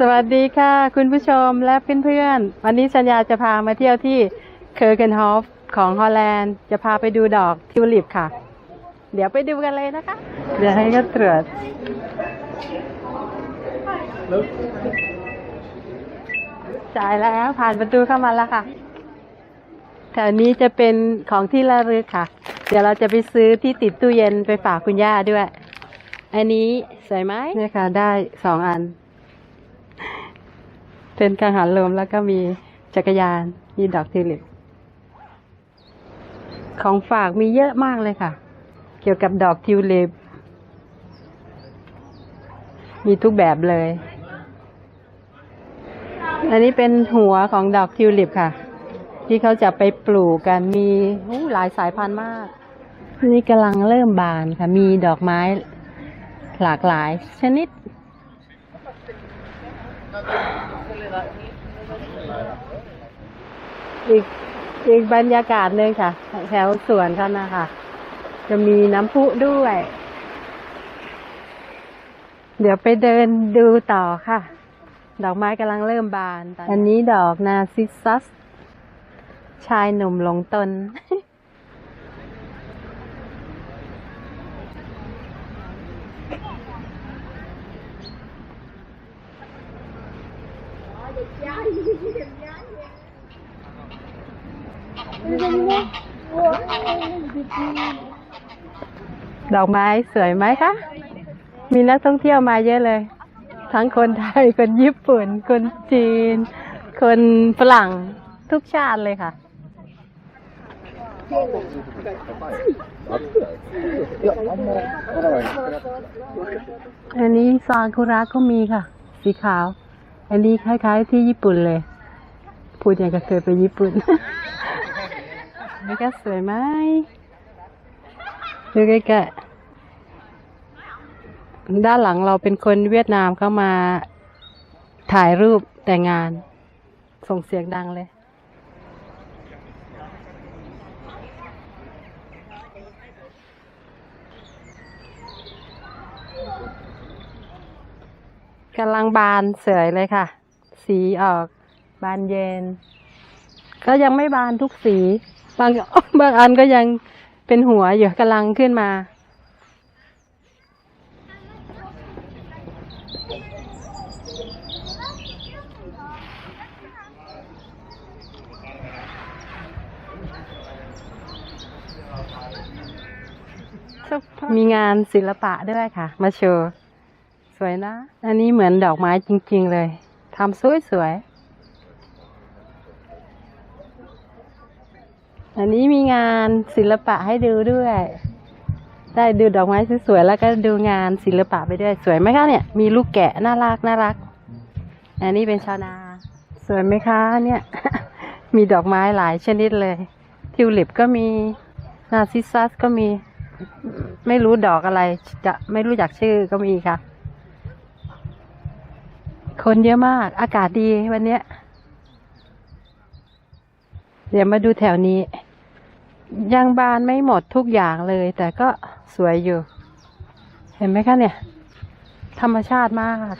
สวัสดีค่ะ คุณผู้ชมและเพื่อนๆวันนี้ชัญญาจะพามาเที่ยวที่เคอร์เกนฮอฟของฮอลแลนด์ จะพาไปดูดอกทิวลิปค่ะ เดี๋ยวไปดูกันเลยนะคะ เดี๋ยวให้ก็ตรวจจ่ายแล้วผ่านประตูเข้ามาแล้วค่ะ แถวนี้จะเป็นของที่ระลึกค่ะ เดี๋ยวเราจะไปซื้อที่ติดตู้เย็นไปฝากคุณย่าด้วย อันนี้สวยไหมเนี่ยค่ะ ได้สองอัน เป็นกังหันลมแล้วก็มีจักรยาน มีดอกทิวลิป ของฝากมีเยอะมากเลยค่ะ เกี่ยวกับดอกทิวลิป มีทุกแบบเลย อันนี้เป็นหัวของดอกทิวลิปค่ะ ที่เขาจะไปปลูกกันมีหลายสายพันธุ์มาก นี่กำลังเริ่มบานค่ะ มีดอกไม้หลากหลายชนิด อีกอีกบรรยากาศหนึ่งค่ะ แถวสวนเขานะคะจะมีน้ำพุด้วย เดี๋ยวไปเดินดูต่อค่ะ ดอกไม้กำลังเริ่มบานตอนนี้อันนี้ดอกนาซิซัส ชายหนุ่มหลงตน ดอกไม้สวยไหมคะ มีนักท่องเที่ยวมาเยอะเลย ทั้งคนไทย คนญี่ปุ่น คนจีน คนฝรั่งทุกชาติเลยค่ะ อันนี้ซากุระก็มีค่ะ สีขาว อันนี้คล้าย ๆ ที่ญี่ปุ่นเลย พูดอย่างกับเคยไปญี่ปุ่นนี่ก็สวยไหมดูใกล้ๆด้านหลังเราเป็นคนเวียดนามเข้ามาถ่ายรูปแต่งงาน ส่งเสียงดังเลย กำลังบานสวยเลยค่ะ สีออก บานเย็น ก็ยังไม่บานทุกสี บางบางอันก็ยังเป็นหัวอยู่กำลังขึ้นมา มีงานศิลปะด้วยค่ะ มาโชว์ สวยนะ อันนี้เหมือนดอกไม้จริง ๆ เลยทำสวยๆ อันนี้มีงานศิลปะให้ดูด้วย ได้ดูดอกไม้สวยๆ แล้วก็ดูงานศิลปะไปด้วย สวยไหมคะเนี่ย มีลูกแกะน่ารักน่ารัก อันนี้เป็นชาวนา สวยไหมคะเนี่ย มีดอกไม้หลายชนิดเลย ทิวลิปก็มีนาซิซัสก็มี ไม่รู้ดอกอะไร จะไม่รู้จักชื่อก็มีค่ะ คนเยอะมาก อากาศดีวันเนี้ย เดี๋ยวมาดูแถวนี้ ยังบานไม่หมดทุกอย่างเลย แต่ก็สวยอยู่ เห็นไหมคะเนี่ย ธรรมชาติมาก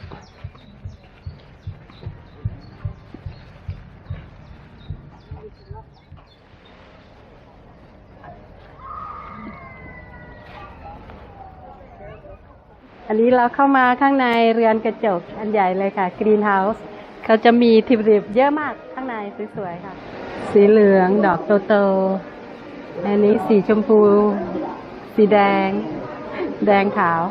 อันนี้เราเข้ามาข้างในเรือนกระจกอันใหญ่เลยค่ะกรีนเฮาส์เขาจะมีทิวลิปเยอะมากข้างในสวยๆค่ะ สีเหลืองดอกโตๆอันนี้สีชมพู สีแดง แดงขาว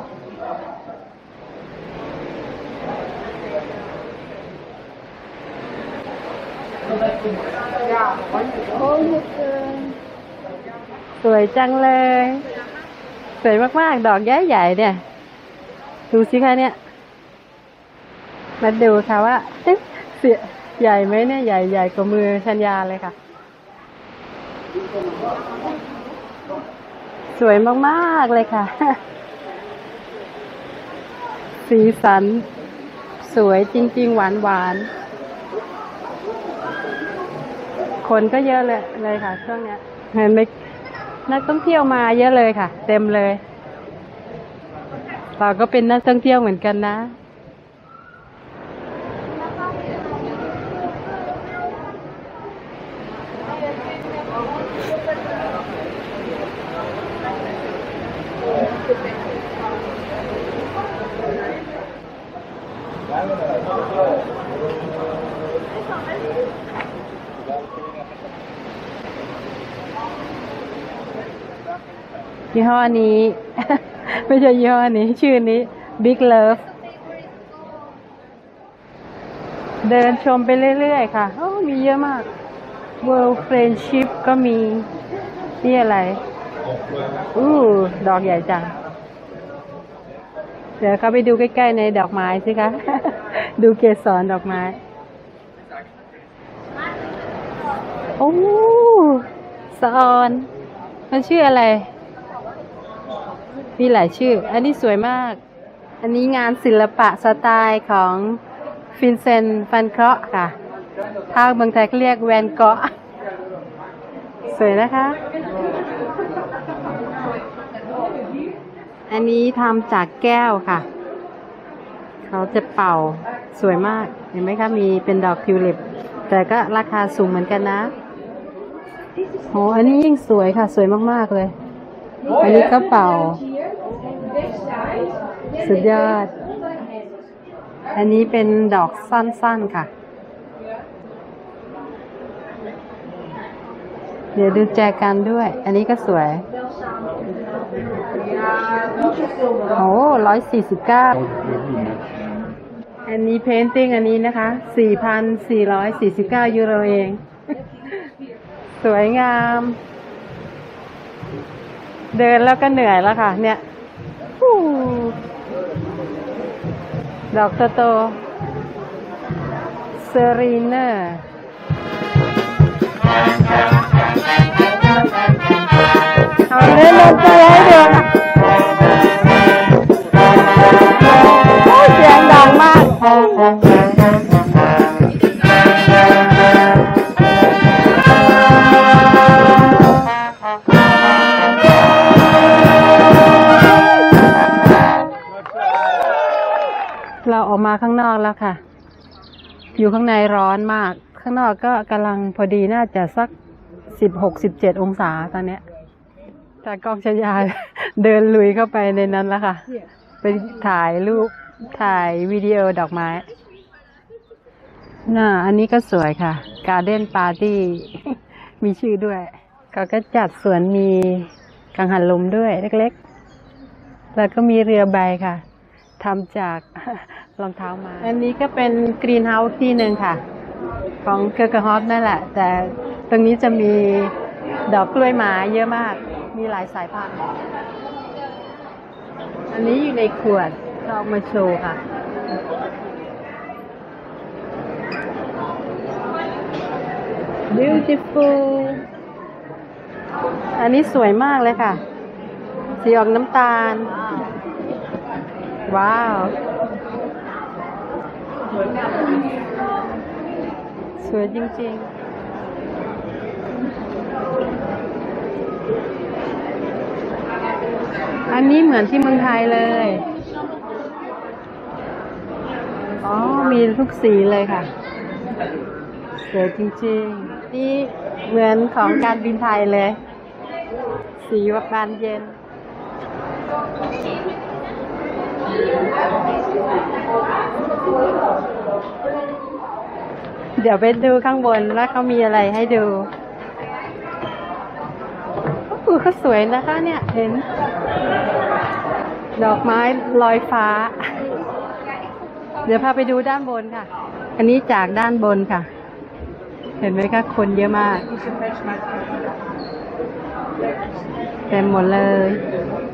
สวยจังเลย สวยมากๆ ดอกใหญ่ๆเนี่ย ดูสิคะเนี่ย มาดูค่ะว่าเอ๊ะเสียใหญ่ไหมเนี่ยใหญ่ใหญ่กว่ามือชัญญาเลยค่ะ สวยมากๆเลยค่ะ สีสัน สวยจริง ๆ หวานหวานๆคนก็เยอะเลยเลยค่ะ ช่วงเนี้ยเห็นไหมนักท่องเที่ยวมาเยอะเลยค่ะ เต็มเลย เราก็เป็นนักท่องเที่ยวเหมือนกันนะยี่ห้อนี้ ไม่ใช่ยี่ห้อนี้ชื่อนี้ Big Love เดินชมไปเรื่อยๆ ค่ะโอ้มีเยอะมาก World Friendship ก็มี นี่อะไร อู้ ดอกใหญ่จัง เดี๋ยวเขาไปดูใกล้ๆในดอกไม้สิคะ ดูเกสรดอกไม้ โอ้สะออน มันชื่ออะไร มีหลายชื่อ อันนี้สวยมาก อันนี้งานศิลปะสไตล์ของฟินเซนฟันเคราะห์ค่ะทางเมืองไทยเขาเรียกแวนเกาะสวยนะคะ อันนี้ทำจากแก้วค่ะ เขาจะเป่าสวยมาก เห็นไหมคะ มีเป็นดอกทิวลิป แต่ก็ราคาสูงเหมือนกันนะโหอันนี้ยิ่งสวยค่ะ สวยมาก ๆ เลย อันนี้ก็เป่า สุดยอด อันนี้เป็นดอกสั้นๆค่ะ เดี๋ยวดูแจกันด้วย อันนี้ก็สวย โอ้ร้อยสี่สิบเก้าอันนี้เพนติ้งอันนี้นะคะสี่พันสี่ร้อยสี่สิบเก้ายูโรเอง สวยงาม เดินแล้วก็เหนื่อยแล้วค่ะ เนี่ย ฮู้ดอกโค่ะ อยู่ข้างในร้อนมาก ข้างนอกก็กำลังพอดีน่าจะสักสิบหกสิบเจ็ดองศาตอนเนี้ยแต่กล้องชายาเดินลุยเข้าไปในนั้นแล้วค่ะ ไปถ่ายรูปถ่ายวิดีโอดอกไม้ น่า อันนี้ก็สวยค่ะ Garden Party มีชื่อด้วย เขาก็จัดสวนมีกังหันลมด้วยเล็กๆ แล้วก็มีเรือใบค่ะ ทำจากรองเท้ามา อันนี้ก็เป็นกรีนเฮาส์ที่หนึ่งค่ะ ของเกอร์กฮอฟนั่นแหละ แต่ตรงนี้จะมีดอกกล้วยไม้เยอะมาก มีหลายสายพันธุ์ อันนี้อยู่ในขวดเราเอามาโชว์ค่ะ beautiful อันนี้สวยมากเลยค่ะ สีออกน้ำตาล ว้าว สวยจริงๆอันนี้เหมือนที่เมืองไทยเลย อ๋อ มีทุกสีเลยค่ะ สวยจริงๆ นี่เหมือนของการบินไทยเลย สีวับานเย็น เดี๋ยวไปดูข้างบนว่าเขามีอะไรให้ดูโอ้โหเขาสวยนะคะเนี่ย เห็น ดอกไม้ลอยฟ้า เดี๋ยวพาไปดูด้านบนค่ะ อันนี้จากด้านบนค่ะ เห็นไหมคะคนเยอะมาก เต็มหมดเลย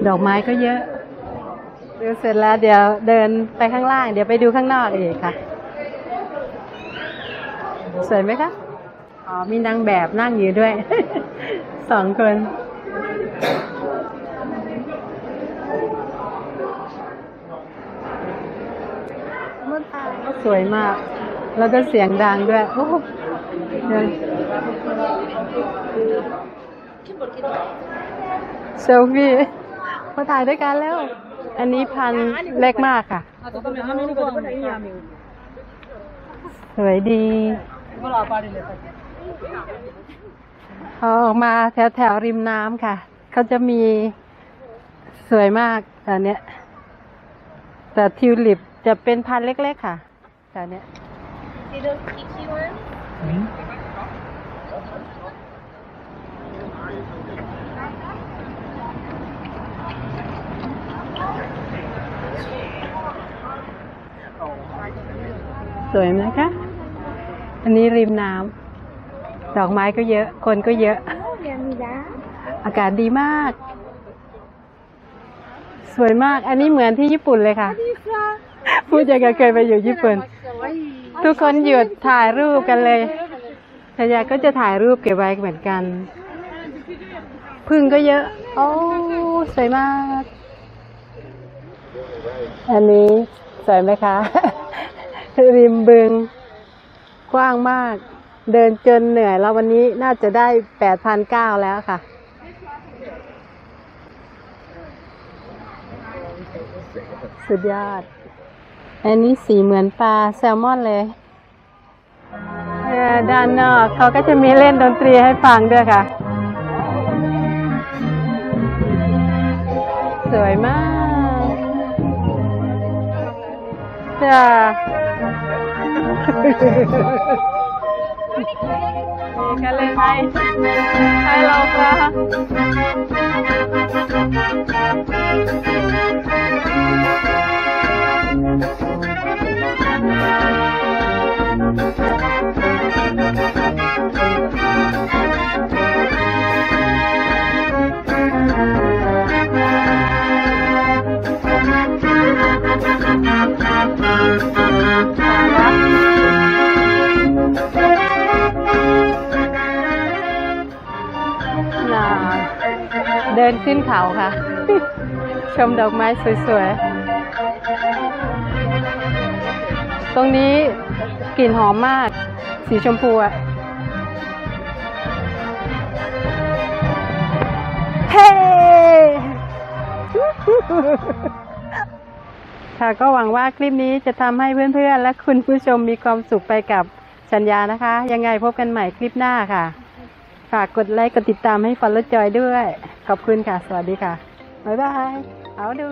ดอกไม้ก็เยอะ ดูเสร็จแล้วเดี๋ยวเดินไปข้างล่าง เดี๋ยวไปดูข้างนอกอีกค่ะ สวยไหมคะ อ๋อ มีนางแบบนั่งอยู่ด้วย สองคน สวยมาก แล้วก็เสียงดังด้วยโอ้เซลฟี่มาถ่ายด้วยกันแล้ว อันนี้พันธุ์เล็กมากค่ะ สวยดีเอาออกมาแถวแถวๆริมน้ำค่ะ เขาจะมีสวยมากอันเนี้ย แต่ทิวลิปจะเป็นพันธุ์เล็กๆค่ะแถวเนี้ย See those peachy ones? สวยไหมคะ อันนี้ริมน้ำดอกไม้ก็เยอะ คนก็เยอะ Oh, Yamida. อากาศดีมาก สวยมาก อันนี้เหมือนที่ญี่ปุ่นเลยค่ะ พูดอย่างกับเคยไปอยู่ญี่ปุ่น ทุกคนหยุดถ่ายรูปกันเลยชายาก็จะถ่ายรูปเก็บไว้เหมือนกัน พึ่งก็เยอะ โอ้สวยมาก อันนี้สวยไหมคะ ริมบึงกว้างมาก เดินจนเหนื่อยแล้ววันนี้น่าจะได้แปดพันเก้าแล้วค่ะ สุดยอด อันนี้สีเหมือนปลาแซลมอนเลยเอ่อด้านนอกเขาก็จะมีเล่นดนตรีให้ฟังด้วยค่ะ สวยมาก จ้านี่ก็เล่นให้ให้เราค่ะน่า เดินขึ้นเขาค่ะ ชมดอกไม้สวยๆ ตรงนี้กลิ่นหอมมาก สีชมพูอะเฮ้ ค่ะ ก็หวังว่าคลิปนี้จะทำให้เพื่อนๆ และคุณผู้ชมมีความสุขไปกับสัญญานะคะ ยังไงพบกันใหม่คลิปหน้าค่ะ ฝากกดไลค์กดติดตามให้ฟอลโล่จอยด้วย ขอบคุณค่ะ สวัสดีค่ะ บ๊ายบาย เอาดู